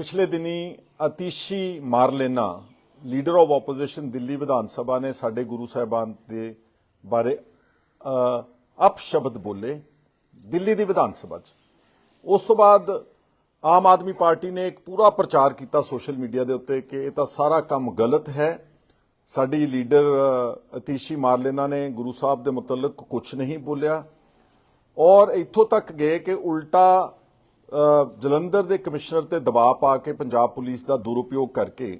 ਪਿਛਲੇ ਦਿਨੀ Atishi Mar Marlena leader of opposition Delhi Vidhan Sabha ਨੇ ਸਾਡੇ ਗੁਰੂ ਸਾਹਿਬਾਨ ਦੇ ਬਾਰੇ ਅ, ਅਪਸ਼ਬਦ ਬੋਲੇ ਦਿੱਲੀ ਦੀ ਵਿਧਾਨ ਸਭਾ 'ਚ। ਉਸ ਤੋਂ ਬਾਅਦ ਆਮ ਆਦਮੀ ਪਾਰਟੀ ਨੇ ਇੱਕ ਪੂਰਾ ਪ੍ਰਚਾਰ ਕੀਤਾ ਸੋਸ਼ਲ ਮੀਡੀਆ ਦੇ ਉੱਤੇ ਕਿ ਇਹ ਤਾਂ ਸਾਰਾ ਕੰਮ ਗਲਤ ਹੈ। ਸਾਡੀ ਲੀਡਰ ਅਤੀਸ਼ੀ ਮਾਰਲੇਨਾ ਨੇ ਗੁਰੂ ਸਾਹਿਬ ਦੇ ਮੁਤਲਕ ਕੁਝ ਨਹੀਂ ਬੋਲਿਆ। ਔਰ ਇੱਥੋਂ ਤੱਕ ਗਏ ਕਿ ਉਲਟਾ ਜਲੰਧਰ ਦੇ ਕਮਿਸ਼ਨਰ ਤੇ ਦਬਾਅ ਪਾ ਕੇ ਪੰਜਾਬ ਪੁਲਿਸ ਦਾ ਦੁਰਉਪਯੋਗ ਕਰਕੇ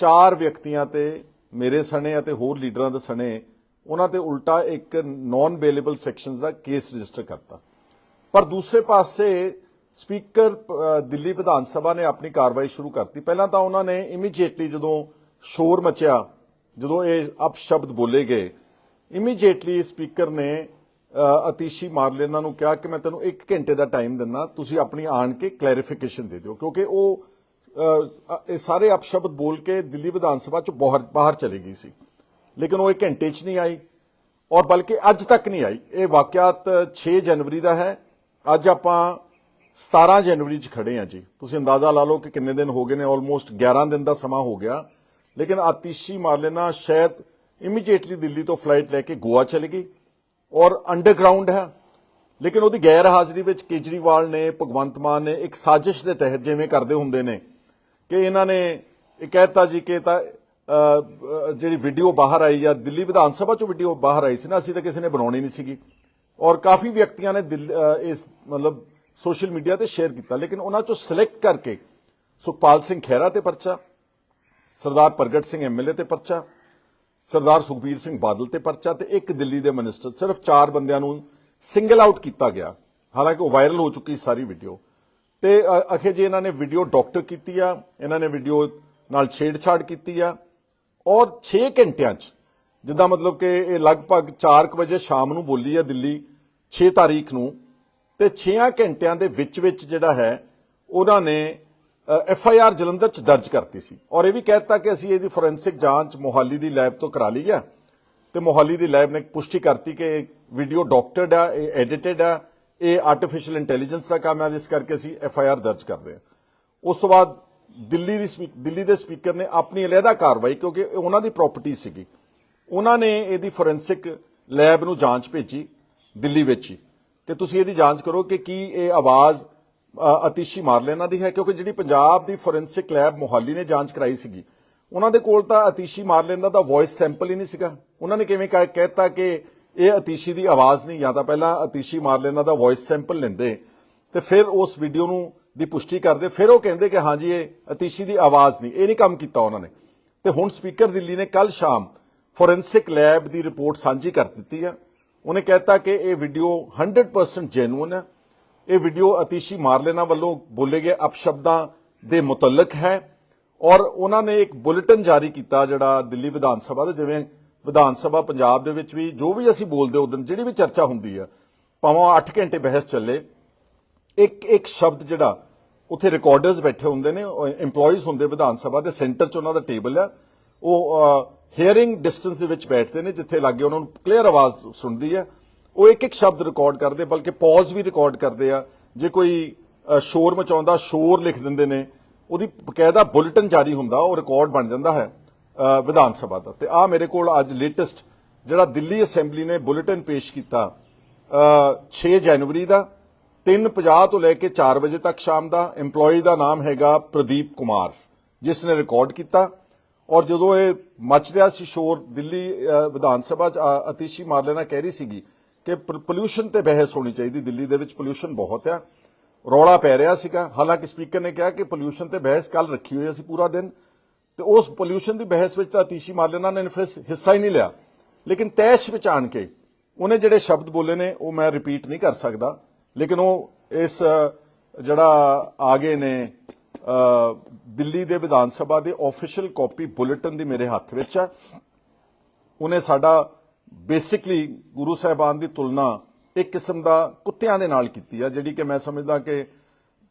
ਚਾਰ ਵਿਅਕਤੀਆਂ ਤੇ ਮੇਰੇ ਸਣੇ ਅਤੇ ਹੋਰ ਲੀਡਰਾਂ ਦੇ ਸਣੇ ਉਹਨਾਂ ਤੇ ਉਲਟਾ ਇੱਕ ਨਾਨ ਬੇਲੇਬਲ ਸੈਕਸ਼ਨਸ ਦਾ ਕੇਸ ਰਜਿਸਟਰ ਕਰਤਾ। ਪਰ ਦੂਸਰੇ ਪਾਸੇ ਸਪੀਕਰ ਦਿੱਲੀ ਵਿਧਾਨ ਸਭਾ ਨੇ ਆਪਣੀ ਕਾਰਵਾਈ ਸ਼ੁਰੂ ਕਰਤੀ। ਪਹਿਲਾਂ ਤਾਂ ਉਹਨਾਂ ਨੇ ਇਮੀਡੀਏਟਲੀ ਜਦੋਂ ਸ਼ੋਰ ਮਚਿਆ, ਜਦੋਂ ਇਹ ਅਪਸ਼ਬਦ ਬੋਲੇ ਗਏ ਇਮੀਡੀਏਟਲੀ ਸਪੀਕਰ ਨੇ ਅ, ਅਤੀਸ਼ੀ ਮਾਰਲੇਨਾ ਨੂੰ ਕਿਹਾ ਕਿ ਮੈਂ ਤੈਨੂੰ 1 ਘੰਟੇ ਦਾ ਟਾਈਮ ਦਿੰਦਾ ਤੁਸੀਂ ਆਪਣੀ ਆਣ ਕੇ ਕਲੈਰੀਫਿਕੇਸ਼ਨ ਦੇ ਦਿਓ ਕਿਉਂਕਿ ਉਹ ਇਹ ਸਾਰੇ ਅਪਸ਼ਬਦ ਬੋਲ ਕੇ ਦਿੱਲੀ ਵਿਧਾਨ ਸਭਾ ਚ ਬਾਹਰ ਬਾਹਰ ਚਲੀ ਗਈ ਸੀ। ਲੇਕਿਨ ਉਹ 1 ਘੰਟੇ ਚ ਨਹੀਂ ਆਈ ਔਰ ਬਲਕਿ ਅੱਜ ਤੱਕ ਨਹੀਂ ਆਈ। ਇਹ ਵਾਕਿਆਤ 6 ਜਨਵਰੀ ਦਾ ਹੈ। ਅੱਜ ਆਪਾਂ 17 ਜਨਵਰੀ 'ਚ ਖੜੇ ਆ ਜੀ। ਤੁਸੀਂ ਅੰਦਾਜ਼ਾ ਲਾ ਲਓ ਕਿ ਕਿੰਨੇ ਦਿਨ ਹੋ ਗਏ ਨੇ ਆਲਮੋਸਟ 11 ਦਿਨ ਦਾ ਸਮਾਂ ਹੋ ਗਿਆ। ਲੇਕਿਨ ਆਤਿਸ਼ੀ ਮਾਰਲੇਨਾ ਸ਼ਾਇਦ ਇਮੀਡੀਏਟਲੀ ਦਿੱਲੀ ਤੋਂ ਫਲਾਈਟ ਲੈ ਕੇ ਗੋਆ ਚਲੀ ਗਈ। ਔਰ ਅੰਡਰਗਰਾਉਂਡ ਹੈ। ਲੇਕਿਨ ਉਹਦੀ ਗੈਰ ਹਾਜ਼ਰੀ ਵਿੱਚ ਕੇਜਰੀਵਾਲ ਨੇ, ਭਗਵੰਤ ਮਾਨ ਨੇ ਇੱਕ ਸਾਜ਼ਿਸ਼ ਦੇ ਤਹਿਤ ਜਿਵੇਂ ਕਰਦੇ ਹੁੰਦੇ ਨੇ ਕਿ ਇਹਨਾਂ ਨੇ ਇਹ ਕਹਿਤਾ ਜੀ ਕਿ ਤਾਂ ਜਿਹੜੀ ਵੀਡੀਓ ਬਾਹਰ ਆਈ ਆ ਦਿੱਲੀ ਵਿਧਾਨ ਸਭਾ ਚੋਂ ਵੀਡੀਓ ਬਾਹਰ ਆਈ ਸੀ ਨਾ, ਅਸੀਂ ਤਾਂ ਕਿਸੇ ਨੇ ਬਣਾਉਣੀ ਨਹੀਂ ਸੀਗੀ। ਔਰ ਕਾਫੀ ਵਿਅਕਤੀਆਂ ਨੇ ਦਿੱਲ- ਇਸ ਮਤਲਬ ਸੋਸ਼ਲ ਮੀਡੀਆ ਤੇ ਸ਼ੇਅਰ ਕੀਤਾ। ਲੇਕਿਨ ਉਹਨਾਂ ਚੋਂ ਸਿਲੈਕਟ ਕਰਕੇ ਸੁਖਪਾਲ ਸਿੰਘ ਖਹਿਰਾ ਤੇ ਪਰਚਾ, ਸਰਦਾਰ ਪ੍ਰਗਟ ਸਿੰਘ ਐਮਐਲਏ ਤੇ ਪਰਚਾ ਸਰਦਾਰ ਸੁਖਬੀਰ ਸਿੰਘ ਬਾਦਲ ਤੇ ਪਰਚਾ ਤੇ ਇੱਕ ਦਿੱਲੀ ਦੇ ਮਿਨਿਸਟਰ, ਸਿਰਫ ਚਾਰ ਬੰਦਿਆਂ ਨੂੰ ਸਿੰਗਲ ਆਊਟ ਕੀਤਾ ਗਿਆ। ਹਾਲਾਂਕਿ ਉਹ ਵਾਇਰਲ ਹੋ ਚੁੱਕੀ ਸਾਰੀ ਵੀਡੀਓ ਤੇ ਅਖੇ ਜੇ ਇਹਨਾਂ ਨੇ ਵੀਡੀਓ ਡਾਕਟਰ ਕੀਤੀ ਆ, ਇਹਨਾਂ ਨੇ ਵੀਡੀਓ ਨਾਲ ਛੇੜਛਾੜ ਕੀਤੀ ਆ, ਔਰ 6 ਘੰਟਿਆਂ 'ਚ, ਜਿੱਦਾਂ ਮਤਲਬ ਕਿ ਇਹ ਲਗਭਗ 4 ਵਜੇ ਸ਼ਾਮ ਨੂੰ ਬੋਲੀ ਆ ਦਿੱਲੀ 6 ਤਾਰੀਖ ਨੂੰ, ਤੇ 6 ਘੰਟਿਆਂ ਦੇ ਵਿੱਚ ਵਿੱਚ ਜਿਹੜਾ ਹੈ, ਉਹਨਾਂ ਨੇ ਐਫ ਆਈ ਆਰ ਜਲੰਧਰ 'ਚ ਦਰਜ ਕਰਤੀ ਸੀ। ਔਰ ਇਹ ਵੀ ਕਹਿਤਾ ਕਿ ਅਸੀਂ ਇਹਦੀ ਫੋਰੈਂਸਿਕ ਜਾਂਚ ਮੋਹਾਲੀ ਦੀ ਲੈਬ ਤੋਂ ਕਰਾ ਲਈ ਹੈ ਤੇ ਮੋਹਾਲੀ ਦੀ ਲੈਬ ਨੇ ਪੁਸ਼ਟੀ ਕਰਤੀ ਕਿ ਇਹ ਵੀਡੀਓ ਡਾਕਟਰਡ ਆ, ਇਹ ਐਡੀਟਡ ਆ। ਇਹ ਆਰਟੀਫੀਸ਼ੀਅਲ ਇੰਟੈਲੀਜੈਂਸ ਦਾ ਕੰਮ ਹੈ ਜਿਸ ਕਰਕੇ ਅਸੀਂ ਐਫ ਆਈ ਆਰ ਦਰਜ ਕਰਦੇ ਹਾਂ ਉਸ ਤੋਂ ਬਾਅਦ ਦਿੱਲੀ ਦੀ ਸਪੀ- ਦਿੱਲੀ ਦੇ ਸਪੀਕਰ ਨੇ ਆਪਣੀ ਅਲੱਗਾ ਕਾਰਵਾਈ, ਕਿਉਂਕਿ ਉਹਨਾਂ ਦੀ ਪ੍ਰਾਪਰਟੀ ਸੀਗੀ। ਉਹਨਾਂ ਨੇ ਇਹਦੀ ਫੋਰੈਂਸਿਕ ਲੈਬ ਨੂੰ ਜਾਂਚ ਭੇਜੀ, ਦਿੱਲੀ ਵਿੱਚ ਹੀ। ਕਿ ਤੁਸੀਂ ਇਹਦੀ ਜਾਂਚ ਕਰੋ ਕਿ ਕੀ ਇਹ ਆਵਾਜ਼ ਅਤੀਸ਼ੀ ਮਾਰ ਮਾਰਲੇਨਾ ਦੀ ਹੈ, ਕਿਉਂਕਿ ਜਿਹੜੀ ਪੰਜਾਬ ਦੀ ਫੋਰੈਂਸਿਕ ਲੈਬ ਮੁਹਾਲੀ ਨੇ ਜਾਂਚ ਕਰਾਈ ਸੀਗੀ, ਉਹਨਾਂ ਦੇ ਕੋਲ ਤਾਂ ਅਤੀਸ਼ੀ ਮਾਰ ਲੈਣਾ ਦਾ ਵੌਇਸ ਸੈਂਪਲ ਹੀ ਨਹੀਂ ਸੀਗਾ। ਉਹਨਾਂ ਨੇ ਕਿਵੇਂ ਕਹਿ- ਕਹਿਤਾ ਕਿ ਇਹ ਅਤੀਸ਼ੀ ਦੀ ਆਵਾਜ਼ ਨਹੀਂ, ਜਾਂ ਤਾਂ ਪਹਿਲਾਂ ਅਤੀਸ਼ੀ ਮਾਰ ਲੈਣਾ ਦਾ ਵੌਇਸ ਸੈਂਪਲ ਲੈਂਦੇ, ਤੇ ਫਿਰ ਉਸ ਵੀਡੀਓ ਨੂੰ ਦੀ ਪੁਸ਼ਟੀ ਕਰਦੇ, ਫਿਰ ਉਹ ਕਹਿੰਦੇ ਕਿ ਹਾਂਜੀ, ਇਹ ਅਤੀਸ਼ੀ ਦੀ ਆਵਾਜ਼ ਨਹੀਂ, ਇਹ ਨਹੀਂ ਕੰਮ ਕੀਤਾ ਉਹਨਾਂ ਨੇ। ਤੇ ਹੁਣ ਸਪੀਕਰ ਦਿੱਲੀ ਨੇ ਕੱਲ ਸ਼ਾਮ ਫੋਰੈਂਸਿਕ ਲੈਬ ਦੀ ਰਿਪੋਰਟ ਸਾਂਝੀ ਕਰ ਦਿੱਤੀ ਆ। ਉਹਨੇ ਕਹਿਤਾ ਕਿ ਇਹ ਵੀਡੀਓ 100% ਜੈਨੂਇਨ ਹੈ ਇਹ ਵੀਡੀਓ ਅਤੀਸ਼ੀ ਮਾਰਲੇਨਾ ਵੱਲੋਂ ਬੋਲੇ ਗਏ ਅਪਸ਼ਬਦਾਂ ਦੇ ਮੁਤਲਕ ਹੈ ਔਰ ਉਹਨਾਂ ਨੇ ਇੱਕ ਬੁਲੇਟਿਨ ਜਾਰੀ ਕੀਤਾ ਜਿਹੜਾ ਦਿੱਲੀ ਵਿਧਾਨ ਸਭਾ ਦਾ, ਜਿਵੇਂ ਵਿਧਾਨ ਸਭਾ ਪੰਜਾਬ ਦੇ ਵਿੱਚ ਵੀ ਜੋ ਵੀ ਅਸੀਂ ਬੋਲਦੇ ਉਦੋਂ ਜਿਹੜੀ ਵੀ ਚਰਚਾ ਹੁੰਦੀ ਆ, ਭਾਵੇਂ 8 ਘੰਟੇ ਬਹਿਸ ਚੱਲੇ, ਇੱਕ ਇੱਕ ਸ਼ਬਦ ਜਿਹੜਾ ਉੱਥੇ ਰਿਕਾਰਡਰਸ ਬੈਠੇ ਹੁੰਦੇ ਨੇ EMPLOYEES ਹੁੰਦੇ ਵਿਧਾਨ ਸਭਾ ਦੇ ਸੈਂਟਰ 'ਚ ਉਹਨਾਂ ਦਾ ਟੇਬਲ ਆ, ਉਹ ਹੀਅਰਿੰਗ ਡਿਸਟੈਂਸ ਦੇ ਵਿੱਚ ਬੈਠਦੇ ਨੇ, ਜਿੱਥੇ ਲੱਗੇ ਉਹਨਾਂ ਨੂੰ ਕਲੀਅਰ ਆਵਾਜ਼ ਸੁਣਦੀ ਹੈ ਉਹ ਇੱਕ ਇੱਕ ਸ਼ਬਦ ਰਿਕਾਰਡ ਕਰਦੇ ਬਲਕਿ ਪੌਜ਼ ਵੀ ਰਿਕਾਰਡ ਕਰਦੇ ਆ। ਜੇ ਕੋਈ ਸ਼ੋਰ ਮਚਾਉਂਦਾ ਸ਼ੋਰ ਲਿਖ ਦਿੰਦੇ ਨੇ ਉਹਦੀ ਬਕਾਇਦਾ ਬੁਲੇਟਿਨ ਜਾਰੀ ਹੁੰਦਾ ਉਹ ਰਿਕਾਰਡ ਬਣ ਜਾਂਦਾ ਹੈ ਵਿਧਾਨ ਸਭਾ ਦਾ। ਤੇ ਆ ਮੇਰੇ ਕੋਲ ਅੱਜ ਲੇਟੈਸਟ ਜਿਹੜਾ ਦਿੱਲੀ ਅਸੈਂਬਲੀ ਨੇ ਬੁਲੇਟਿਨ ਪੇਸ਼ ਕੀਤਾ ਅ, 6 ਜਨਵਰੀ ਦਾ 3:50 ਤੋਂ ਲੈ ਕੇ 4 ਵਜੇ ਤੱਕ ਸ਼ਾਮ ਦਾ EMPLOYEE ਦਾ ਨਾਮ ਹੈਗਾ ਪ੍ਰਦੀਪ ਕੁਮਾਰ ਜਿਸ ਨੇ ਰਿਕਾਰਡ ਕੀਤਾ। ਔਰ ਜਦੋਂ ਇਹ ਮਚ ਰਿਹਾ ਸੀ ਸ਼ੋਰ ਦਿੱਲੀ ਵਿਧਾਨ ਸਭਾ ਚ ਅਤੀਸ਼ੀ ਮਾਰ ਲੈਣਾ ਕਹਿ ਰਹੀ ਸੀਗੀ ਕਿ ਪੋਲੂਸ਼ਨ ਤੇ ਬਹਿਸ ਹੋਣੀ ਚਾਹੀਦੀ ਦਿੱਲੀ ਦੇ ਵਿੱਚ ਪੋਲੂਸ਼ਨ ਬਹੁਤ ਆ। ਰੌਲਾ ਪੈ ਰਿਹਾ ਸੀਗਾ। ਹਾਲਾਂਕਿ ਸਪੀਕਰ ਨੇ ਕਿਹਾ ਕਿ ਪੋਲੂਸ਼ਨ ਤੇ ਬਹਿਸ ਕੱਲ ਰੱਖੀ ਹੋਈ ਸੀ ਪੂਰਾ ਦਿਨ। ਤੇ ਉਸ ਪੋਲੂਸ਼ਨ ਦੀ ਬਹਿਸ ਵਿੱਚ ਤਾਂ ਅਤੀਸ਼ੀ ਮਾਰਲੇਨਾ ਨੇ ਹਿੱਸਾ ਹੀ ਨਹੀਂ ਲਿਆ। ਲੇਕਿਨ ਤੈਸ਼ ਵਿੱਚ ਆਣ ਕੇ ਉਹਨੇ ਜਿਹੜੇ ਸ਼ਬਦ ਬੋਲੇ ਨੇ ਉਹ ਮੈਂ ਰਿਪੀਟ ਨਹੀਂ ਕਰ ਸਕਦਾ। ਲੇਕਿਨ ਉਹ ਇਸ ਅ, ਜਿਹੜਾ ਆਗੇ ਨੇ ਦਿੱਲੀ ਦੇ ਵਿਧਾਨ ਸਭਾ ਦੇ ਆਫੀਸ਼ੀਅਲ ਕਾਪੀ ਬੁਲੇਟਿਨ ਦੀ ਮੇਰੇ ਹੱਥ ਵਿੱਚ ਹੈ ਉਹਨੇ ਸਾਡਾ ਬੇਸਿਕਲੀ ਗੁਰੂ ਸਾਹਿਬਾਨ ਦੀ ਤੁਲਨਾ ਇੱਕ ਕਿਸਮ ਦਾ ਕੁੱਤਿਆਂ ਦੇ ਨਾਲ ਕੀਤੀ ਆ, ਜਿਹੜੀ ਕਿ ਮੈਂ ਸਮਝਦਾ ਕਿ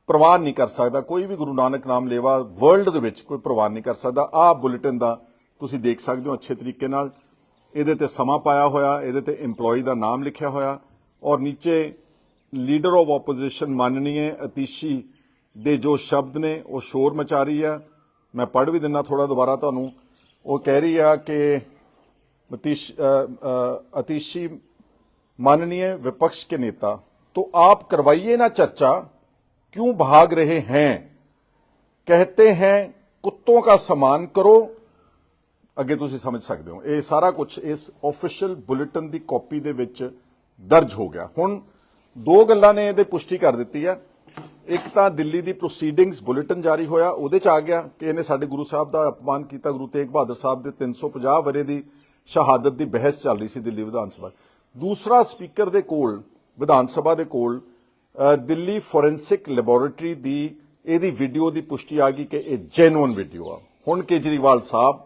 ਪ੍ਰਵਾਨ ਨਹੀਂ ਕਰ ਸਕਦਾ। ਕੋਈ ਵੀ ਗੁਰੂ ਨਾਨਕ ਨਾਮ ਲੇਵਾ ਵਰਲਡ ਦੇ ਵਿੱਚ ਕੋਈ ਪ੍ਰਵਾਨ ਨਹੀਂ ਕਰ ਸਕਦਾ। ਆਹ ਬੁਲੇਟਿਨ ਦਾ ਤੁਸੀਂ ਦੇਖ ਸਕਦੇ ਹੋ ਅੱਛੇ ਤਰੀਕੇ ਨਾਲ। ਇਹਦੇ ਤੇ ਸਮਾਂ ਪਾਇਆ ਹੋਇਆ, ਇਹਦੇ ਤੇ EMPLOYEE ਦਾ ਨਾਮ ਲਿਖਿਆ ਹੋਇਆ। ਔਰ ਨੀਚੇ ਲੀਡਰ ਆਫ ਆਪੋਜੀਸ਼ਨ ਮਾਨਣੀਏ ਅਤੀਸ਼ੀ ਦੇ ਜੋ ਸ਼ਬਦ ਨੇ, ਉਹ ਸ਼ੋਰ ਮਚਾ ਰਹੀ ਆ। ਮੈਂ ਪੜ੍ਹ ਵੀ ਦਿੰਨਾ ਥੋੜਾ ਦੁਬਾਰਾ ਤੁਹਾਨੂੰ। ਉਹ ਕਹਿ ਰਹੀ ਆ ਕਿ ਮਤੀਸ਼ ਅ, ਅ, ਅਤੀਸ਼ੀ माननीय विपक्ष के नेता तो आप करवाइए ना चर्चा क्यों भाग रहे हैं कहते हैं कुत्तों का सम्मान करो ਅੱਗੇ ਤੁਸੀਂ ਸਮਝ ਸਕਦੇ ਹੋ ਇਹ ਸਾਰਾ ਕੁਝ ਇਸ ਆਫੀਸ਼ੀਅਲ ਬੁਲੇਟਿਨ ਦੀ ਕਾਪੀ ਦੇ ਵਿੱਚ ਦਰਜ ਹੋ ਗਿਆ ਹੁਣ ਦੋ ਗੱਲਾਂ ਨੇ ਇਹਦੇ ਪੁਸ਼ਟੀ ਕਰ ਦਿੱਤੀ ਹੈ ਇੱਕ ਤਾਂ ਦਿੱਲੀ ਦੀ ਪ੍ਰੋਸੀਡਿੰਗਸ ਬੁਲੇਟਿਨ ਜਾਰੀ ਹੋਇਆ ਉਹਦੇ ਚ ਆ ਗਿਆ ਕਿ ਇਹਨੇ ਸਾਡੇ ਗੁਰੂ ਸਾਹਿਬ ਦਾ ਅਪਮਾਨ ਕੀਤਾ ਗੁਰੂ ਤੇਗ ਬਹਾਦਰ ਸਾਹਿਬ ਦੇ 350 ਵਰੇ ਦੀ ਸ਼ਹਾਦਤ ਦੀ ਬਹਿਸ ਚੱਲ ਰਹੀ ਸੀ ਦਿੱਲੀ ਵਿਧਾਨ ਸਭਾ ਦੂਸਰਾ ਸਪੀਕਰ ਦੇ ਕੋਲ, ਵਿਧਾਨ ਸਭਾ ਦੇ ਕੋਲ ਦਿੱਲੀ ਫੋਰੈਂਸਿਕ ਲੈਬੋਰੇਟਰੀ ਦੀ, ਇਹਦੀ ਵੀਡੀਓ ਦੀ ਪੁਸ਼ਟੀ ਆ ਗਈ ਕਿ ਇਹ ਜੈਨੂਇਨ ਵੀਡੀਓ ਆ। ਹੁਣ ਕੇਜਰੀਵਾਲ ਸਾਹਿਬ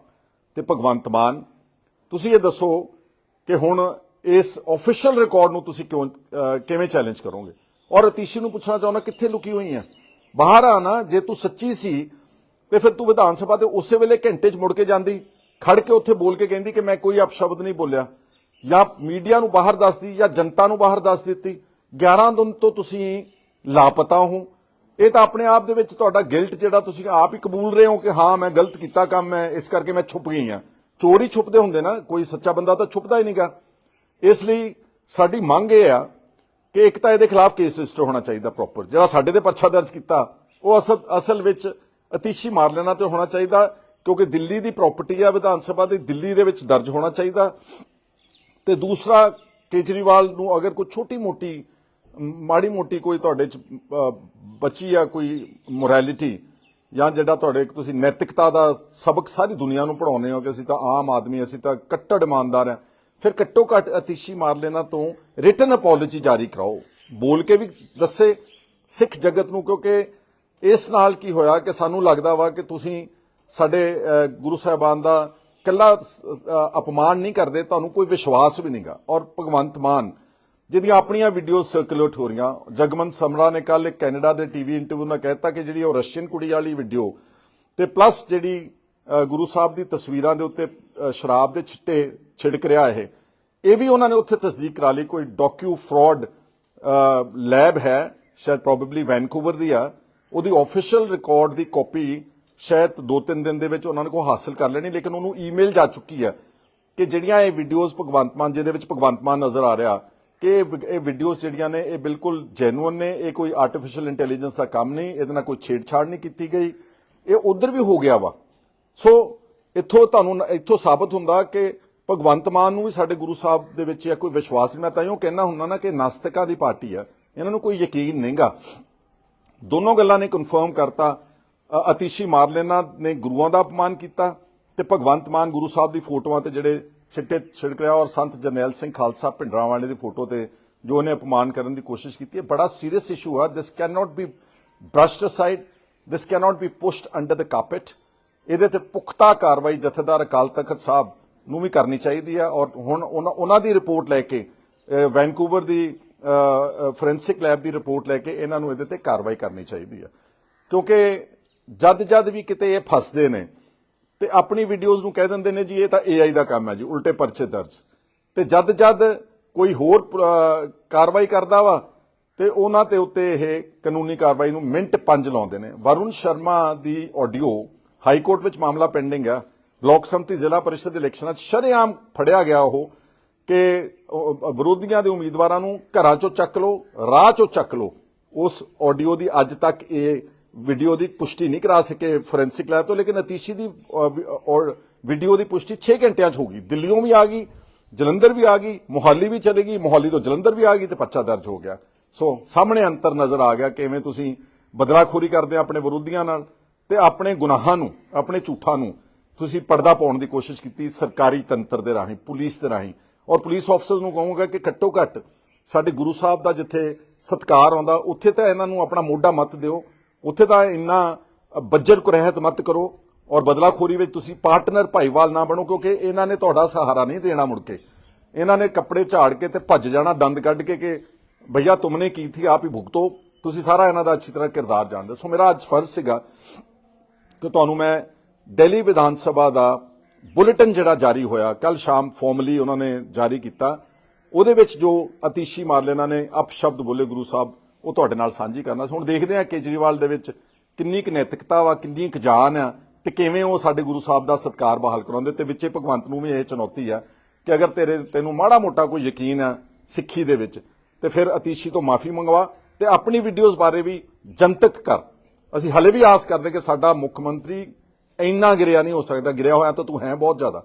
ਤੇ ਭਗਵੰਤ ਮਾਨ, ਤੁਸੀਂ ਇਹ ਦੱਸੋ ਕਿ ਹੁਣ ਇਸ ਆਫੀਸ਼ੀਅਲ ਰਿਕਾਰਡ ਨੂੰ ਤੁਸੀਂ ਕਿਉਂ ਕਿਵੇਂ ਚੈਲੰਜ ਕਰੋਗੇ? ਔਰ ਅਤੀਸ਼ੀ ਨੂੰ ਪੁੱਛਣਾ ਚਾਹੁੰਦਾ, ਕਿੱਥੇ ਲੁਕੀ ਹੋਈ ਹੈ ਬਾਹਰ ਆ ਨਾ ਜੇ ਤੂੰ ਸੱਚੀ ਸੀ, ਤੇ ਫਿਰ ਤੂੰ ਵਿਧਾਨ ਸਭਾ 'ਤੇ ਉਸੇ ਵੇਲੇ ਘੰਟੇ 'ਚ ਮੁੜ ਕੇ ਜਾਂਦੀ। ਖੜ ਕੇ ਉੱਥੇ ਬੋਲ ਕੇ ਕਹਿੰਦੀ ਕਿ ਮੈਂ ਕੋਈ ਅਪਸ਼ਬਦ ਨਹੀਂ ਬੋਲਿਆ। ਜਾਂ ਮੀਡੀਆ ਨੂੰ ਬਾਹਰ ਦੱਸਦੀ ਜਾਂ ਜਨਤਾ ਨੂੰ ਬਾਹਰ ਦੱਸ ਦਿੱਤੀ। 11 ਦਿਨ ਤੋਂ ਤੁਸੀਂ ਲਾਪਤਾ ਹੋ। ਇਹ ਤਾਂ ਆਪਣੇ ਆਪ ਦੇ ਵਿੱਚ ਤੁਹਾਡਾ ਗਿਲਟ ਜਿਹੜਾ ਤੁਸੀਂ ਆਪ ਹੀ ਕਬੂਲ ਰਹੇ ਹੋ ਕਿ ਹਾਂ, ਮੈਂ ਗਲਤ ਕੀਤਾ ਕੰਮ ਮੈਂ ਇਸ ਕਰਕੇ ਮੈਂ ਛੁਪ ਗਈ ਹਾਂ। ਚੋਰ ਹੀ ਛੁਪਦੇ ਹੁੰਦੇ ਨਾ, ਕੋਈ ਸੱਚਾ ਬੰਦਾ ਤਾਂ ਛੁਪਦਾ ਹੀ ਨਹੀਂਗਾ। ਇਸ ਲਈ ਸਾਡੀ ਮੰਗ ਇਹ ਆ ਕਿ ਇੱਕ ਤਾਂ ਇਹਦੇ ਖਿਲਾਫ ਕੇਸ ਰਜਿਸਟਰ ਹੋਣਾ ਚਾਹੀਦਾ ਪ੍ਰੋਪਰ ਜਿਹੜਾ ਸਾਡੇ ਤੇ ਪਰਚਾ ਦਰਜ ਕੀਤਾ, ਉਹ ਅਸਲ ਅਸਲ ਵਿੱਚ ਅਤੀਸ਼ੀ ਮਾਰ ਲੈਣਾ ਤੇ ਹੋਣਾ ਚਾਹੀਦਾ। ਕਿਉਂਕਿ ਦਿੱਲੀ ਦੀ ਪ੍ਰਾਪਰਟੀ ਆ ਵਿਧਾਨ ਸਭਾ ਦੀ ਦਿੱਲੀ ਦੇ ਵਿੱਚ ਦਰਜ ਹੋਣਾ ਚਾਹੀਦਾ। ਤੇ ਦੂਸਰਾ ਕੇਜਰੀਵਾਲ ਨੂੰ ਅਗਰ ਕੋਈ ਛੋਟੀ ਮੋਟੀ ਮਾੜੀ ਮੋਟੀ ਕੋਈ ਤੁਹਾਡੇ ਚ ਅਹ, ਬਚੀ ਆ ਕੋਈ ਮੋਰੈਲਿਟੀ ਜਾਂ ਜਿਹੜਾ ਤੁਹਾਡੇ ਤੁਸੀਂ ਨੈਤਿਕਤਾ ਦਾ ਸਬਕ ਸਾਰੀ ਦੁਨੀਆ ਨੂੰ ਪੜਾਉਂਦੇ ਹੋ ਕਿ ਅਸੀਂ ਤਾਂ ਆਮ ਆਦਮੀ ਅਸੀਂ ਤਾਂ ਕੱਟੜ ਇਮਾਨਦਾਰ ਆ। ਫਿਰ ਘੱਟੋ ਘੱਟ ਅਤੀਸ਼ੀ ਮਾਰ ਲੈਣਾ ਤੋਂ ਰਿਟਨ ਅਪੋਲੋਜੀ ਜਾਰੀ ਕਰਾਓ। ਬੋਲ ਕੇ ਵੀ ਦੱਸੇ ਸਿੱਖ ਜਗਤ ਨੂੰ ਕਿਉਂਕਿ ਇਸ ਨਾਲ ਕੀ ਹੋਇਆ ਕਿ ਸਾਨੂੰ ਲੱਗਦਾ ਵਾ ਕਿ ਤੁਸੀਂ ਸਾਡੇ ਗੁਰੂ ਸਾਹਿਬਾਨ ਦਾ ਕੱਲਾ ਅਪਮਾਨ ਨਹੀਂ ਕਰਦੇ, ਤੁਹਾਨੂੰ ਕੋਈ ਵਿਸ਼ਵਾਸ ਵੀ ਨਹੀਂਗਾ। ਔਰ ਭਗਵੰਤ ਮਾਨ, ਜਿਹਦੀਆਂ ਆਪਣੀਆਂ ਵੀਡੀਓ ਸਰਕੂਲੇਟ ਹੋ ਰਹੀਆਂ, ਜਗਮਨ ਸਮਰਾ ਨੇ ਕੱਲ ਇੱਕ ਕੈਨੇਡਾ ਦੇ ਟੀਵੀ ਇੰਟਰਵਿਊ ਨਾਲ ਕਹਿਤਾ ਕਿ ਜਿਹੜੀ ਉਹ ਰਸ਼ੀਅਨ ਕੁੜੀ ਵਾਲੀ ਵੀਡੀਓ ਤੇ ਪਲੱਸ ਜਿਹੜੀ ਗੁਰੂ ਸਾਹਿਬ ਦੀ ਤਸਵੀਰਾਂ ਦੇ ਉੱਤੇ ਸ਼ਰਾਬ ਦੇ ਛਿੱਟੇ ਛਿੜਕ ਰਿਹਾ ਇਹ ਇਹ ਵੀ ਉਹਨਾਂ ਨੇ ਉੱਥੇ ਤਸਦੀਕ ਕਰਾ ਲਈ, ਕੋਈ ਡਾਕਿਊ ਫਰਾਡ ਲੈਬ ਹੈ, ਸ਼ਾਇਦ ਪ੍ਰੋਬੇਬਲੀ ਵੈਨਕੂਵਰ ਦੀ ਆ, ਉਹਦੀ ਆਫੀਸ਼ੀਅਲ ਰਿਕਾਰਡ ਦੀ ਕਾਪੀ ਸ਼ਾਇਦ 2-3 ਦਿਨ ਦੇ ਵਿੱਚ ਉਹਨਾਂ ਨੇ ਕੋ ਹਾਸਲ ਕਰ ਲੈਣੀ, ਲੇਕਿਨ ਉਹਨੂੰ ਈਮੇਲ ਜਾ ਚੁੱਕੀ ਹੈ ਕਿ ਜਿਹੜੀਆਂ ਇਹ ਵੀਡੀਓਜ਼ ਭਗਵੰਤ ਮਾਨ, ਜਿਹਦੇ ਵਿੱਚ ਭਗਵੰਤ ਮਾਨ ਨਜ਼ਰ ਆ ਰਿਹਾ, ਕਿ ਇਹ ਵੀਡੀਓਜ਼ ਜਿਹੜੀਆਂ ਨੇ, ਇਹ ਬਿਲਕੁਲ ਜੈਨੂਅਨ ਨੇ, ਇਹ ਕੋਈ ਆਰਟੀਫੀਸ਼ੀਅਲ ਇੰਟੈਲੀਜੈਂਸ ਦਾ ਕੰਮ ਨਹੀਂ, ਇਹਦੇ ਨਾਲ ਕੋਈ ਛੇੜਛਾੜ ਨਹੀਂ ਕੀਤੀ ਗਈ। ਇਹ ਉਧਰ ਵੀ ਹੋ ਗਿਆ ਵਾ। ਸੋ ਇੱਥੋਂ ਤੁਹਾਨੂੰ ਇੱਥੋਂ ਸਾਬਤ ਹੁੰਦਾ ਕਿ ਭਗਵੰਤ ਮਾਨ ਨੂੰ ਵੀ ਸਾਡੇ ਗੁਰੂ ਸਾਹਿਬ ਦੇ ਵਿੱਚ ਇਹ ਕੋਈ ਵਿਸ਼ਵਾਸ ਨਹੀਂ। ਮੈਂ ਤਾਂ ਇਉਂ ਕਹਿਣਾ ਹੁੰਦਾ ਨਾ ਕਿ ਨਾਸਤਿਕਾਂ ਦੀ ਪਾਰਟੀ ਆ। ਇਹਨਾਂ ਨੂੰ ਕੋਈ ਯਕੀਨ ਨਹੀਂਗਾ। ਦੋਨੋਂ ਗੱਲਾਂ ਨੇ ਕਨਫਰਮ ਕਰਤਾ। ਅਤੀਸ਼ੀ ਮਾਰਲੇਨਾ ਨੇ ਗੁਰੂਆਂ ਦਾ ਅਪਮਾਨ ਕੀਤਾ ਤੇ ਭਗਵੰਤ ਮਾਨ ਗੁਰੂ ਸਾਹਿਬ ਦੀ ਫੋਟੋਆਂ ਤੇ ਜਿਹੜੇ ਛਿੱਟੇ ਛਿੜਕ ਰਿਹਾ ਔਰ ਸੰਤ ਜਰਨੈਲ ਸਿੰਘ ਖਾਲਸਾ ਭਿੰਡਰਾਂ ਵਾਲੇ ਦੀ ਫੋਟੋ ਤੇ ਜੋ ਉਹਨੇ ਅਪਮਾਨ ਕਰਨ ਦੀ ਕੋਸ਼ਿਸ਼ ਕੀਤੀ ਹੈ ਬੜਾ ਸੀਰੀਅਸ ਇਸ਼ੂ ਹੈ this can not be brushed aside this can not be pushed under the carpet ਇਹਦੇ ਤੇ ਪੁਖਤਾ ਕਾਰਵਾਈ ਜਥੇਦਾਰ ਅਕਾਲ ਤਖਤ ਸਾਹਿਬ ਨੂੰ ਵੀ ਕਰਨੀ ਚਾਹੀਦੀ ਹੈ ਔਰ ਹੁਣ ਉਹਨਾਂ ਉਹਨਾਂ ਦੀ ਰਿਪੋਰਟ ਲੈ ਕੇ ਅਹ, ਵੈਨਕੂਵਰ ਦੀ ਫੋਰੈਂਸਿਕ ਲੈਬ ਦੀ ਰਿਪੋਰਟ ਲੈ ਕੇ ਇਹਨਾਂ ਨੂੰ ਇਹਦੇ ਤੇ ਕਾਰਵਾਈ ਕਰਨੀ ਚਾਹੀਦੀ ਹੈ। ਕਿਉਂਕਿ ਜਦ ਜਦ ਵੀ ਕਿਤੇ ਇਹ ਫਸਦੇ ਨੇ, ਤੇ ਆਪਣੀ ਵੀਡੀਓਜ਼ ਨੂੰ ਕਹਿ ਦਿੰਦੇ ਨੇ ਜੀ, ਇਹ ਤਾਂ AI ਦਾ ਕੰਮ ਹੈ ਜੀ, ਉਲਟੇ ਪਰਚੇ ਦਰਜ। ਤੇ ਜਦ ਜਦ ਕੋਈ ਹੋਰ ਕਾਰਵਾਈ ਕਰਦਾ ਵਾ, ਤੇ ਉਹਨਾਂ ਤੇ ਉੱਤੇ ਇਹ ਕਾਨੂੰਨੀ ਕਾਰਵਾਈ ਨੂੰ ਮਿੰਟ ਪੰਜ ਲਾਉਂਦੇ ਨੇ। ਵਰੁਣ ਸ਼ਰਮਾ ਦੀ ਆਡੀਓ ਹਾਈ ਕੋਰਟ ਵਿੱਚ ਮਾਮਲਾ ਪੈਂਡਿੰਗ ਆ। ਬਲਾਕ ਸੰਮਤੀ ਜ਼ਿਲ੍ਹਾ ਪਰਿਸ਼ਦ ਇਲੈਕਸ਼ਨਾਂ 'ਚ ਸ਼ਰੇਆਮ ਫੜਿਆ ਗਿਆ ਉਹ ਕਿ ਵਿਰੋਧੀਆਂ ਦੇ ਉਮੀਦਵਾਰਾਂ ਨੂੰ ਘਰਾਂ 'ਚੋਂ ਚੱਕ ਲਓ, ਰਾਹ 'ਚੋਂ ਚੱਕ ਲਓ। ਉਸ ਆਡੀਓ ਦੀ ਅੱਜ ਤੱਕ ਇਹ ਵੀਡੀਓ ਦੀ ਪੁਸ਼ਟੀ ਨਹੀਂ ਕਰਾ ਸਕੇ ਫੋਰੈਂਸਿਕ ਲੈਬ ਤੋਂ ਲੇਕਿਨ ਅਤੀਸ਼ੀ ਦੀ ਅਹ, ਵੀ- ਔਰ ਵੀਡੀਓ ਦੀ ਪੁਸ਼ਟੀ 6 ਘੰਟਿਆਂ 'ਚ ਹੋ ਗਈ ਦਿੱਲੀੋਂ ਵੀ ਆ ਗਈ ਜਲੰਧਰ ਵੀ ਆ ਗਈ ਮੋਹਾਲੀ ਵੀ ਚਲੇ ਗਈ ਮੋਹਾਲੀ ਤੋਂ ਜਲੰਧਰ ਵੀ ਆ ਗਈ ਤੇ ਪਰਚਾ ਦਰਜ ਹੋ ਗਿਆ। ਸੋ ਸਾਹਮਣੇ ਅੰਤਰ ਨਜ਼ਰ ਆ ਗਿਆ ਕਿਵੇਂ ਤੁਸੀਂ ਬਦਲਾਖੋਰੀ ਕਰਦੇ ਆ ਆਪਣੇ ਵਿਰੋਧੀਆਂ ਨਾਲ ਤੇ ਆਪਣੇ ਗੁਨਾਹਾਂ ਨੂੰ ਆਪਣੇ ਝੂਠਾਂ ਨੂੰ ਤੁਸੀਂ ਪਰਦਾ ਪਾਉਣ ਦੀ ਕੋਸ਼ਿਸ਼ ਕੀਤੀ ਸਰਕਾਰੀ ਤੰਤਰ ਦੇ ਰਾਹੀਂ ਪੁਲਿਸ ਦੇ ਰਾਹੀਂ। ਔਰ ਪੁਲਿਸ ਆਫਸਰਸ ਨੂੰ ਕਹੂੰਗਾ ਕਿ ਘੱਟੋ ਘੱਟ ਸਾਡੇ ਗੁਰੂ ਸਾਹਿਬ ਦਾ ਜਿੱਥੇ ਸਤਕਾਰ ਆਉਂਦਾ ਉੱਥੇ ਤਾਂ ਇਹਨਾਂ ਨੂੰ ਆਪਣਾ ਮੋਢਾ ਮੱਤ ਦਿਓ। ਉੱਥੇ ਤਾਂ ਇੰਨਾ ਬੱਜਰ ਕੁ ਰਹਿਤ ਮਤ ਕਰੋ ਔਰ ਬਦਲਾਖੋਰੀ ਵਿੱਚ ਤੁਸੀਂ ਪਾਰਟਨਰ ਭਾਈਵਾਲ ਨਾ ਬਣੋ, ਕਿਉਂਕਿ ਇਹਨਾਂ ਨੇ ਤੁਹਾਡਾ ਸਹਾਰਾ ਨਹੀਂ ਦੇਣਾ ਮੁੜ ਕੇ। ਇਹਨਾਂ ਨੇ ਕੱਪੜੇ ਝਾੜ ਕੇ ਤੇ ਭੱਜ ਜਾਣਾ, ਦੰਦ ਕੱਢ ਕੇ ਕਿ ਭਈਆ ਤੁਮਨੇ ਕੀ ਥੀ, ਆਪ ਹੀ ਭੁਗਤੋ। ਤੁਸੀਂ ਸਾਰਾ ਇਹਨਾਂ ਦਾ ਅੱਛੀ ਤਰ੍ਹਾਂ ਕਿਰਦਾਰ ਜਾਣਦੇ ਸੋ ਮੇਰਾ ਅੱਜ ਫਰਜ਼ ਸੀਗਾ ਕਿ ਤੁਹਾਨੂੰ ਮੈਂ ਦਿੱਲੀ ਵਿਧਾਨ ਸਭਾ ਦਾ ਬੁਲੇਟਿਨ ਜਿਹੜਾ ਜਾਰੀ ਹੋਇਆ ਕੱਲ ਸ਼ਾਮ ਫਾਰਮਲੀ ਉਹਨਾਂ ਨੇ ਜਾਰੀ ਕੀਤਾ। ਉਹਦੇ ਵਿੱਚ ਜੋ ਅਤੀਸ਼ੀ ਮਾਰਲੇਨਾ ਨੇ ਅਪਸ਼ਬਦ ਬੋਲੇ ਗੁਰੂ ਸਾਹਿਬ ਉਹ ਤੁਹਾਡੇ ਨਾਲ ਸਾਂਝੀ ਕਰਨਾ ਸੀ। ਹੁਣ ਦੇਖਦੇ ਆ ਕੇਜਰੀਵਾਲ ਦੇ ਵਿੱਚ ਕਿੰਨੀ ਕੁ ਨੈਤਿਕਤਾ ਵਾ, ਕਿੰਨੀ ਕੁ ਜਾਨ ਆ ਤੇ ਕਿਵੇਂ ਉਹ ਸਾਡੇ ਗੁਰੂ ਸਾਹਿਬ ਦਾ ਸਤਕਾਰ ਬਹਾਲ ਕਰਾਉਂਦੇ ਤੇ ਵਿੱਚੇ ਭਗਵੰਤ ਨੂੰ ਵੀ ਇਹ ਚੁਣੌਤੀ ਆ ਕਿ ਅਗਰ ਤੇਰੇ, ਤੈਨੂੰ ਮਾੜਾ ਮੋਟਾ ਕੋਈ ਯਕੀਨ ਆ ਸਿੱਖੀ ਦੇ ਵਿੱਚ, ਤੇ ਫਿਰ ਅਤੀਸ਼ੀ ਤੋਂ ਮਾਫੀ ਮੰਗਵਾ ਤੇ ਆਪਣੀ ਵੀਡੀਓਜ਼ ਬਾਰੇ ਵੀ ਜਨਤਕ ਕਰ। ਅਸੀਂ ਹਲੇ ਵੀ ਆਸ ਕਰਦੇ ਕਿ ਸਾਡਾ ਮੁੱਖ ਮੰਤਰੀ ਇੰਨਾ ਗਿਰਿਆ ਨਹੀਂ ਹੋ ਸਕਦਾ। ਗਿਰਿਆ ਹੋਇਆ ਤਾਂ ਤੂੰ ਹੈ ਬਹੁਤ ਜ਼ਿਆਦਾ।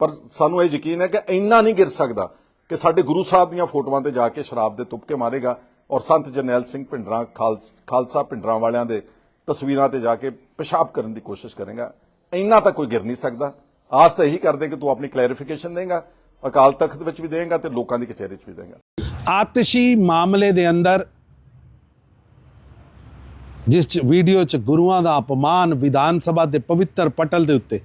ਪਰ ਸਾਨੂੰ ਇਹ ਯਕੀਨ ਹੈ ਕਿ ਇੰਨਾ ਨਹੀਂ ਗਿਰ ਸਕਦਾ ਕਿ ਸਾਡੇ ਗੁਰੂ ਸਾਹਿਬ ਦੀਆਂ ਫੋਟੋਆਂ ਤੇ ਜਾ ਕੇ ਸ਼ਰਾਬ ਦੇ ਤੁਪਕੇ ਮਾਰੇਗਾ। ਔਰ ਸੰਤ ਜਰਨੈਲ ਸਿੰਘ ਭਿੰਡਰਾਂ, ਖਾਲਸ- ਖਾਲਸਾ ਭਿੰਡਰਾਂ ਵਾਲਿਆਂ ਦੇ ਤਸਵੀਰਾਂ ਤੇ ਜਾ ਕੇ ਪਿਸ਼ਾਬ ਕਰਨ ਦੀ ਕੋਸ਼ਿਸ਼ ਕਰੇਗਾ। ਇੰਨਾ ਤਾਂ ਕੋਈ ਗਿਰ ਨਹੀਂ ਸਕਦਾ। ਆਸ ਤਾਂ ਇਹੀ ਕਰਦੇ ਕਿ ਤੂੰ ਆਪਣੀ ਕਲੈਰੀਫਿਕੇਸ਼ਨ ਦੇਂਗਾ, ਅਕਾਲ ਤਖਤ ਵਿੱਚ ਵੀ ਦੇਂਗਾ ਤੇ ਲੋਕਾਂ ਦੀ ਕਚਹਿਰੀ 'ਚ ਵੀ ਦੇਂਗਾ। ਆਤਿਸ਼ੀ ਮਾਮਲੇ ਦੇ ਅੰਦਰ, ਜਿਸ 'ਚ ਵੀਡੀਓ 'ਚ ਗੁਰੂਆਂ ਦਾ ਅਪਮਾਨ ਵਿਧਾਨ ਸਭਾ ਦੇ ਪਵਿੱਤਰ ਪਟਲ ਦੇ ਉੱਤੇ,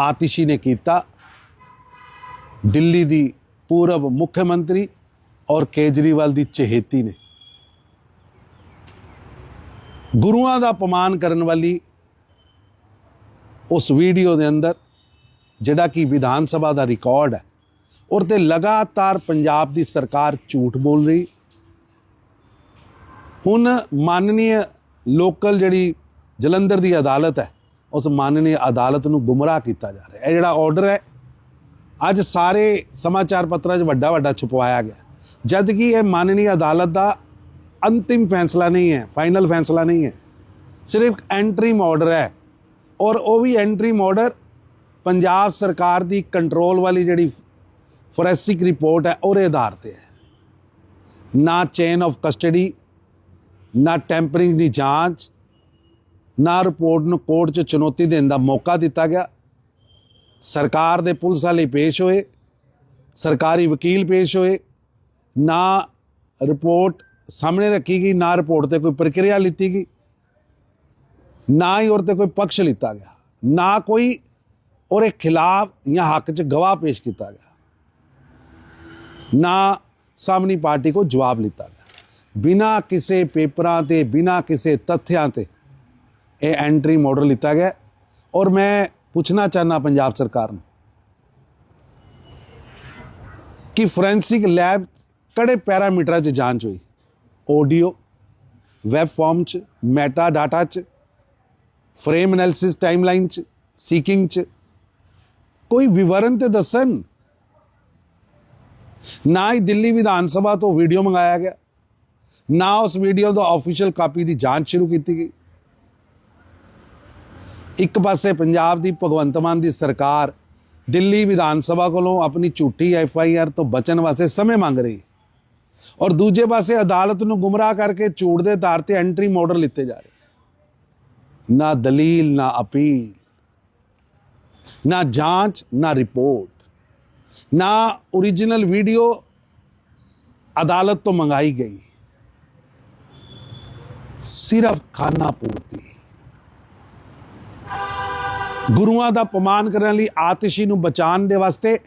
ਆਤਿਸ਼ੀ ਨੇ ਕੀਤਾ। ਦਿੱਲੀ ਦੀ ਪੂਰਬ ਮੁੱਖ ਮੰਤਰੀ ਔਰ ਕੇਜਰੀਵਾਲ ਦੀ ਚਹੇਤੀ ਨੇ। ਗੁਰੂਆਂ ਦਾ ਅਪਮਾਨ ਕਰਨ ਵਾਲੀ ਉਸ ਵੀਡੀਓ ਦੇ ਅੰਦਰ, ਜਿਹੜਾ ਕਿ ਵਿਧਾਨ ਸਭਾ ਦਾ ਰਿਕਾਰਡ ਹੈ, ਔਰ ਤੇ ਲਗਾਤਾਰ ਪੰਜਾਬ ਦੀ ਸਰਕਾਰ ਝੂਠ ਬੋਲ ਰਹੀ। ਹੁਣ ਮਾਨਨੀ ਲੋਕਲ ਜਿਹੜੀ ਜਲੰਧਰ ਦੀ ਅਦਾਲਤ ਹੈ, ਉਸ ਮਾਨਨੀ ਅਦਾਲਤ ਨੂੰ ਗੁੰਮਰਾਹ ਕੀਤਾ ਜਾ ਰਿਹਾ ਹੈ। ਇਹ ਜਿਹੜਾ ਆਰਡਰ ਹੈ ਅੱਜ ਸਾਰੇ ਸਮਾਚਾਰ ਪੱਤਰਾਂ 'ਚ ਵੱਡਾ ਵੱਡਾ ਛਪਵਾਇਆ ਗਿਆ। ਜਦ ਕਿ ਇਹ ਮਾਨਨੀ ਅਦਾਲਤ ਦਾ ਅੰਤਿਮ ਫੈਸਲਾ ਨਹੀਂ ਹੈ, ਫਾਈਨਲ ਫੈਸਲਾ ਨਹੀਂ ਹੈ। ਸਿਰਫ ਐਂਟਰੀਮ ਆਰਡਰ ਹੈ ਔਰ ਉਹ ਵੀ ਐਂਟਰੀਮ ਆਰਡਰ ਪੰਜਾਬ ਸਰਕਾਰ ਦੀ ਕੰਟਰੋਲ ਵਾਲੀ ਜਿਹੜੀ ਫੋਰੈਂਸਿਕ ਰਿਪੋਰਟ ਹੈ, ਉਹਦੇ ਆਧਾਰ ਤੇ ਹੈ। ਨਾ ਚੇਨ ਆਫ ਕਸਟਡੀ, ਨਾ ਟੈਂਪਰਿੰਗ ਦੀ ਜਾਂਚ, ਨਾ ਰਿਪੋਰਟ ਨੂੰ ਕੋਰਟ 'ਚ ਚੁਣੌਤੀ ਦੇਣ ਦਾ ਮੌਕਾ ਦਿੱਤਾ ਗਿਆ। ਸਰਕਾਰ ਦੇ ਪੁਲਿਸ ਵਾਲੇ ਪੇਸ਼ ਹੋਏ, ਸਰਕਾਰੀ ਵਕੀਲ ਪੇਸ਼ ਹੋਏ, ਨਾ ਰਿਪੋਰਟ ਸਾਹਮਣੇ ਰੱਖੀ ਗਈ, ਨਾ ਰਿਪੋਰਟ ਤੇ ਕੋਈ ਪ੍ਰਕਿਰਿਆ ਲਿੱਤੀ ਗਈ, ਨਾ ਹੀ ਉਹਦੇ ਤੇ ਕੋਈ ਪਕਸ਼ ਲਿੱਤਾ ਗਿਆ, ਨਾ ਕੋਈ ਉਹਦੇ ਖਿਲਾਫ ਜਾਂ ਹੱਕ 'ਚ ਗਵਾਹ ਪੇਸ਼ ਕੀਤਾ ਗਿਆ, ਨਾ ਸਾਹਮਣੀ ਪਾਰਟੀ ਕੋ ਜਵਾਬ ਲਿੱਤਾ ਗਿਆ। ਬਿਨਾ ਕਿਸੇ ਪੇਪਰਾਂ ਤੇ, ਬਿਨਾ ਕਿਸੇ ਤੱਥਿਆਂ ਤੇ ਇਹ ਐਂਟਰੀ ਮਾਡਲ ਲਿੱਤਾ ਗਿਆ ਔਰ ਮੈਂ ਪੁੱਛਣਾ ਚਾਹਨਾ ਪੰਜਾਬ ਸਰਕਾਰ ਨੂੰ ਕਿ ਫੋਰੈਂਸਿਕ ਲੈਬ ਕਿਹੜੇ ਪੈਰਾਮੀਟਰਾਂ 'ਚ ਜਾਂਚ ਹੋਈ? ਆਡੀਓ ਵੈਬ ਫਾਰਮ 'ਚ ਮੈਟਾ ਡਾਟਾ 'ਚ ਫਰੇਮ ਐਨਾਲਿਸਿਸ ਟਾਈਮਲਾਈਨ 'ਚ ਸੀਕਿੰਗ 'ਚ? ਕੋਈ ਵਿਵਰਨ ਤੇ ਦੱਸਣ? ਨਾ ਹੀ ਦਿੱਲੀ ਵਿਧਾਨ ਸਭਾ ਤੋਂ ਵੀਡੀਓ ਮੰਗਾਇਆ ਗਿਆ, ਨਾ ਉਸ ਵੀਡੀਓ ਦਾ ਆਫੀਸ਼ੀਅਲ ਕਾਪੀ ਦੀ ਜਾਂਚ ਸ਼ੁਰੂ ਕੀਤੀ ਗਈ। ਇੱਕ ਪਾਸੇ ਪੰਜਾਬ ਦੀ ਭਗਵੰਤ ਮਾਨ ਦੀ ਸਰਕਾਰ ਦਿੱਲੀ ਵਿਧਾਨ ਸਭਾ ਕੋਲੋਂ ਆਪਣੀ ਝੂਠੀ ਐਫ ਆਈ ਆਰ ਤੋਂ ਬਚਣ ਵਾਸਤੇ ਸਮੇਂ ਮੰਗ ਰਹੀ ਔਰ ਦੂਜੇ ਪਾਸੇ ਅਦਾਲਤ ਨੂੰ ਗੁੰਮਰਾਹ ਕਰਕੇ ਝੂਠ ਦੇ ਧਾਰ ਤੇ ਐਂਟਰੀ ਮੋਡਰ ਲਿੱਤੇ ਜਾ ਰਹੇ। ਨਾ ਦਲੀਲ, ਨਾ ਅਪੀਲ, ਨਾ ਜਾਂਚ, ਨਾ ਰਿਪੋਰਟ, ਨਾ origignal ਵੀਡੀਓ ਅਦਾਲਤ ਤੋਂ ਮੰਗਾਈ ਗਈ। ਸਿਰਫ ਖਾਨਾ ਪੂਰਤੀ। ਗੁਰੂਆਂ ਦਾ ਅਪਮਾਨ ਕਰਨ ਲਈ ਆਤਿਸ਼ੀ ਨੂੰ ਬਚਾਉਣ ਦੇ ਵਾਸਤੇ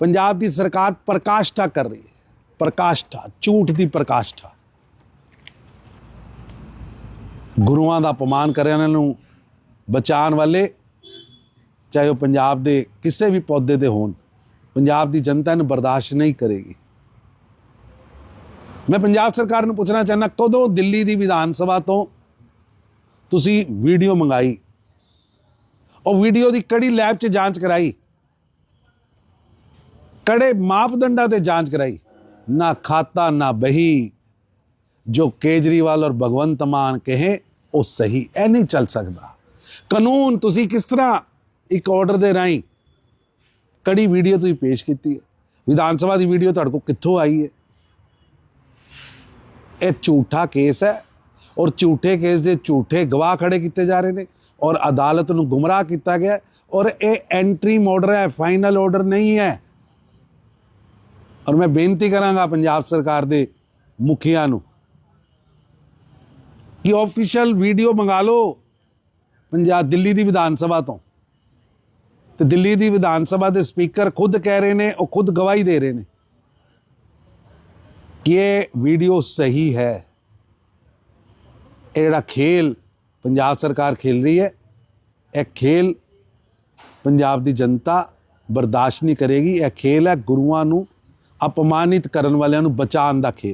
ਪੰਜਾਬ ਦੀ ਸਰਕਾਰ ਪ੍ਰਕਾਸ਼ਠਾ ਕਰ ਰਹੀ ਹੈ। ਪ੍ਰਕਾਸ਼ਠਾ, ਝੂਠ ਦੀ ਪ੍ਰਕਾਸ਼ਠਾ। ਗੁਰੂਆਂ ਦਾ ਅਪਮਾਨ ਕਰਨ ਨੂੰ ਬਚਾਉਣ ਵਾਲੇ, ਚਾਹੇ ਉਹ ਪੰਜਾਬ ਦੇ ਕਿਸੇ ਵੀ ਪੌਦੇ ਦੇ ਹੋਣ, ਪੰਜਾਬ ਦੀ ਜਨਤਾ ਨੂੰ ਬਰਦਾਸ਼ਤ ਨਹੀਂ ਕਰੇਗੀ। ਮੈਂ ਪੰਜਾਬ ਸਰਕਾਰ ਨੂੰ ਪੁੱਛਣਾ ਚਾਹੁੰਦਾ, ਕਦੋਂ ਦਿੱਲੀ ਦੀ ਵਿਧਾਨ ਸਭਾ ਤੋਂ ਤੁਸੀਂ ਵੀਡੀਓ ਮੰਗਾਈ? ਉਹ ਵੀਡੀਓ ਦੀ ਕੜੀ ਲੈਬ 'ਚ ਜਾਂਚ ਕਰਾਈ? ਕੜੇ ਮਾਪਦੰਡਾਂ ਤੇ ਜਾਂਚ ਕਰਾਈ? ਨਾ ਖਾਤਾ, ਨਾ ਬਹੀ। ਜੋ ਕੇਜਰੀਵਾਲ ਔਰ ਭਗਵੰਤ ਮਾਨ ਕਹੇ, ਉਹ ਸਹੀ, ਇਹ ਨਹੀਂ ਚੱਲ ਸਕਦਾ। ਕਾਨੂੰਨ ਤੁਸੀਂ ਕਿਸ ਤਰ੍ਹਾਂ ਇੱਕ ਆਰਡਰ ਦੇ ਰਾਹੀਂ ਕੜੀ ਵੀਡੀਓ ਤੁਸੀਂ ਪੇਸ਼ ਕੀਤੀ ਹੈ? ਵਿਧਾਨ ਸਭਾ ਦੀ ਵੀਡੀਓ ਤੁਹਾਡੇ ਕੋਲ ਕਿੱਥੋਂ ਆਈ ਹੈ? ਇਹ ਝੂਠਾ ਕੇਸ ਹੈ ਔਰ ਝੂਠੇ ਕੇਸ ਦੇ ਝੂਠੇ ਗਵਾਹ ਖੜੇ ਕੀਤੇ ਜਾ ਰਹੇ ਨੇ। ਔਰ ਅਦਾਲਤ ਨੂੰ ਗੁੰਮਰਾਹ ਕੀਤਾ ਗਿਆ ਔਰ ਇਹ ਐਂਟਰੀ ਆਰਡਰ ਹੈ ਫਾਈਨਲ ਆਰਡਰ ਨਹੀਂ ਹੈ। ਔਰ ਮੈਂ ਬੇਨਤੀ ਕਰਾਂਗਾ ਪੰਜਾਬ ਸਰਕਾਰ ਦੇ ਮੁਖੀਆਂ ਨੂੰ ਕਿ ਆਫੀਸ਼ੀਅਲ ਵੀਡੀਓ ਮੰਗਾ ਲਓ ਪੰਜਾਬ ਦਿੱਲੀ ਦੀ ਵਿਧਾਨ ਸਭਾ ਤੋਂ। ਤੇ ਦਿੱਲੀ ਦੀ ਵਿਧਾਨ ਸਭਾ ਦੇ ਸਪੀਕਰ ਖੁਦ ਕਹਿ ਰਹੇ ਨੇ, ਉਹ ਖੁਦ ਗਵਾਹੀ ਦੇ ਰਹੇ ਨੇ ਕਿ ਇਹ ਵੀਡੀਓ ਸਹੀ ਹੈ। ਇਹ ਜਿਹੜਾ ਖੇਲ ਪੰਜਾਬ ਸਰਕਾਰ ਖੇਲ ਰਹੀ ਹੈ। ਇਹ ਖੇਲ ਪੰਜਾਬ ਦੀ ਜਨਤਾ ਬਰਦਾਸ਼ਤ ਨਹੀਂ ਕਰੇਗੀ। ਇਹ ਖੇਲ ਹੈ ਗੁਰੂਆਂ ਨੂੰ ਅਪਮਾਨਿਤ ਕਰਨ ਵਾਲਿਆਂ ਨੂੰ ਬਚਾਉਣ ਦਾ ਖੇਲ।